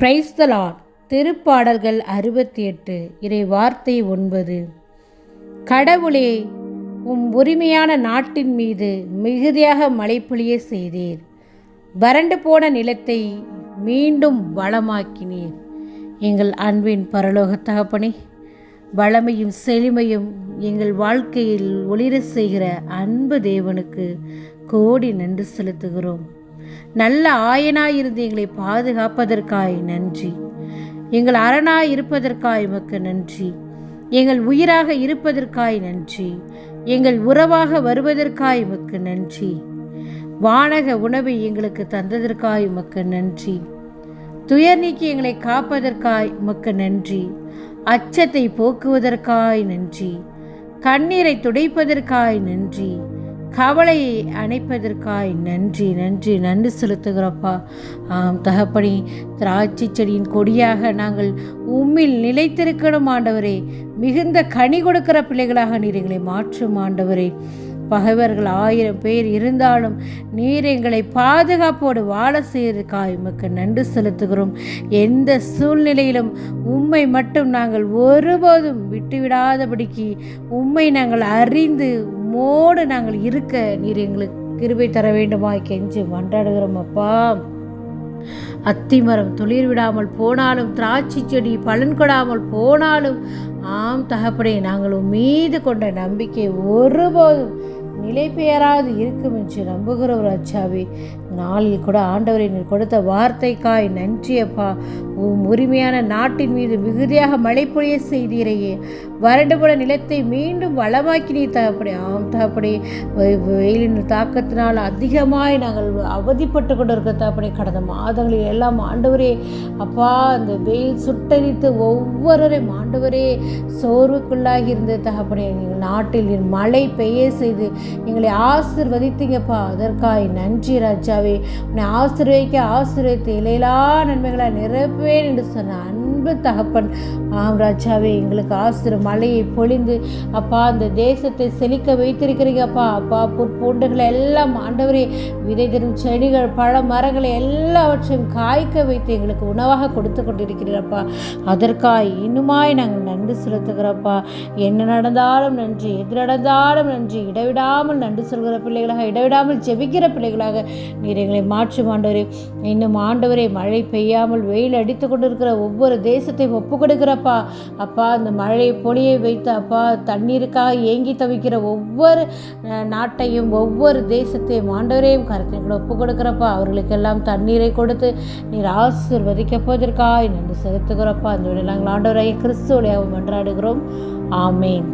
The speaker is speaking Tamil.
பிரைஸ்தலார் திருப்பாடல்கள் அறுபத்தி எட்டு இறை வார்த்தை ஒன்பது. கடவுளே உம் உரிமையான நாட்டின் மீது மிகுதியாக மழை பொழிய செய்தீர். வறண்டு போன நிலத்தை மீண்டும் வளமாக்கினீர். எங்கள் அன்பின் பரலோக தகப்பனே வளமையும் செழுமையும் எங்கள் வாழ்க்கையில் ஒளிர செய்கிற அன்பு தேவனுக்கு கோடி நன்றி செலுத்துகிறோம். நல்ல ஆயனாயிருந்து எங்களை பாதுகாப்பதற்காய் நன்றி. எங்கள் அரணாய் இருப்பதற்காய் உமக்கு நன்றி. எங்கள் உயிராக இருப்பதற்காய் நன்றி. எங்கள் உறவாக வருவதற்காய் உமக்கு நன்றி. வானக உணவை எங்களுக்கு தந்ததற்காய் உமக்கு நன்றி. துயர் நீக்கி எங்களை காப்பதற்காய் உமக்கு நன்றி. அச்சத்தை போக்குவதற்காய் நன்றி. கண்ணீரை துடைப்பதற்காய் நன்றி. கவலையை அணைப்பதற்காய் நன்றி நன்றி நன்றி செலுத்துகிறப்பா. ஆம் தகப்பனி திராட்சை செடியின் கொடியாக நாங்கள் உம்மில் நிலைத்திருக்கணும் ஆண்டவரே. மிகுந்த கனி கொடுக்கிற பிள்ளைகளாக நீர் எங்களை மாற்றும் ஆண்டவரே. பகைவர்கள் ஆயிரம் பேர் இருந்தாலும் நீர் எங்களை பாதுகாப்போடு வாழ செய்வதற்காய் உமக்கு நன்றி செலுத்துகிறோம். எந்த சூழ்நிலையிலும் உம்மை மட்டும் நாங்கள் ஒருபோதும் விட்டுவிடாதபடிக்கு உம்மை நாங்கள் அறிந்து உம்மோடு நாங்கள் இருக்க நீர் எங்களுக்கு கிருபை தர வேண்டுமாய் கெஞ்சி மன்றாடுகிறோம் அப்பா அத்திமரம் துளிர் விடாமல் போனாலும் திராட்சை செடி பலன் கொடாமல் போனாலும் ஆம் தகப்படே நாங்கள் மீது கொண்ட நம்பிக்கை ஒருபோதும் நிலை பெயராது இருக்கும் என்று நம்புகிற ஒரு அச்சாவே. நாளில் கூட ஆண்டவரை நீர் கொடுத்த வார்த்தைக்காய் நன்றியப்பா. உம் உரிமையான நாட்டின் மீது மிகுதியாக மழை பொழிய செய்தீரையே. வறண்டுபட நிலத்தை மீண்டும் வளமாக்கினே தகப்படி ஆம் தகப்படி வெயிலின் தாக்கத்தினால் அதிகமாய் நாங்கள் அவதிப்பட்டு கொண்டு இருக்க தகப்படே கடந்த மாதங்களில் எல்லாம் ஆண்டவரே அப்பா அந்த வெயில் சுட்டரித்து ஒவ்வொருவரையும் ஆண்டவரே சோர்வுக்குள்ளாகி இருந்த தகப்படி நாட்டில் மழை பெய்ய செய்து எங்களை ஆசிர்வதித்தீங்கப்பா. அதற்காய் நன்றி ராஜாவே. உன்னை ஆசிர்வதிக்க ஆசிர்வதித்து இலையிலா நன்மைகளை நிரப்புவேன் என்று சொன்ன அன்பு தகப்பன். ஆம் ராஜாவே எங்களுக்கு ஆசிர மழையை பொழிந்து அப்பா அந்த தேசத்தை செழிக்க வைத்திருக்கிறீங்கப்பா அப்பா. புற்பூண்டுகளை எல்லாம் ஆண்டவரே விதை தரும் செடிகள் பழ மரங்களை எல்லாவற்றையும் காய்க்க வைத்து எங்களுக்கு உணவாக கொடுத்து கொண்டிருக்கிறீரப்பா அதற்காக இன்னுமாய் நாங்கள் நன்றி செலுத்துகிறப்பா என்ன நடந்தாலும் நன்றி எது நடந்தாலும் நன்றி. இடைவிடாமல் நன்றி சொல்கிற பிள்ளைகளாக இடைவிடாமல் ஜெபிக்கிற பிள்ளைகளாக நீர் எங்களை மாற்றும் ஆண்டவரே. இன்னும் ஆண்டவரே மழை பெய்யாமல் வெயில் அடித்து கொண்டிருக்கிற ஒவ்வொரு தேசத்தை ஒப்பு கொடுக்குறப்பா அப்பா இந்த மழையை பொழியை வைத்து அப்பா தண்ணீருக்காக ஏங்கி தவிக்கிற ஒவ்வொரு நாட்டையும் ஒவ்வொரு தேசத்தையும் ஆண்டவரையும் கருத்தில் ஒப்பு கொடுக்குறப்பா அவர்களுக்கெல்லாம் தண்ணீரை கொடுத்து நீர் ஆசிர்வதிக்க போவதற்காக நன்றி செலுத்துகிறப்பா. இந்த விட நாங்கள் ஆண்டவராக கிறிஸ்துவோடைய மன்றாடுகிறோம். ஆமேன்.